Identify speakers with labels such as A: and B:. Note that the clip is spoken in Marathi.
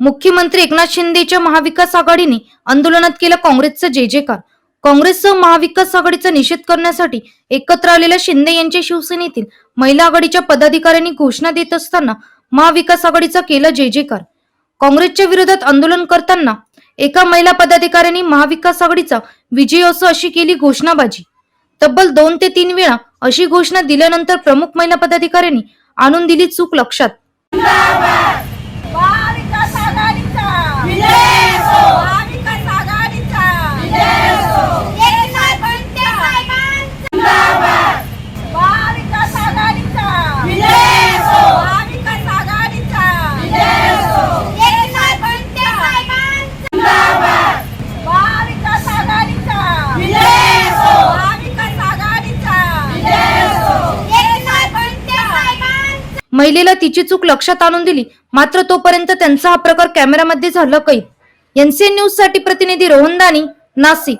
A: मुख्यमंत्री एकनाथ शिंदेच्या महाविकास आघाडीने आंदोलनात केला काँग्रेसचं जे जेकार काँग्रेससह महाविकास आघाडीचा निषेध करण्यासाठी एकत्र आलेल्या शिंदे यांच्या शिवसेनेतील महिला आघाडीच्या पदाधिकाऱ्यांनी घोषणा देत असताना महाविकास आघाडीचा केला जे जेकार काँग्रेसच्या विरोधात आंदोलन करताना एका महिला पदाधिकाऱ्यांनी महाविकास आघाडीचा विजय असो अशी केली घोषणाबाजी. तब्बल दोन ते तीन वेळा अशी घोषणा दिल्यानंतर प्रमुख महिला पदाधिकाऱ्यांनी आणून दिली चूक लक्षात
B: महाविकास आघाडीचा विजय असो महाविकास आघाडीचा विजय असो एकनाथ बनते जिंदाबाद महाविकास आघाडीचा विजय असो महाविकास आघाडीचा विजय असो एकनाथ बनते जिंदाबाद महाविकास आघाडीचा विजय असो महाविकास आघाडीचा विजय असो एकनाथ बनते
A: महिलेला तिची चूक लक्षात आणून दिली. मात्र तोपर्यंत त्यांचा हा प्रकार कॅमेरामध्ये झाला कैद एनसीएन न्यूजसाठी प्रतिनिधी रोहन दानी नाशिक.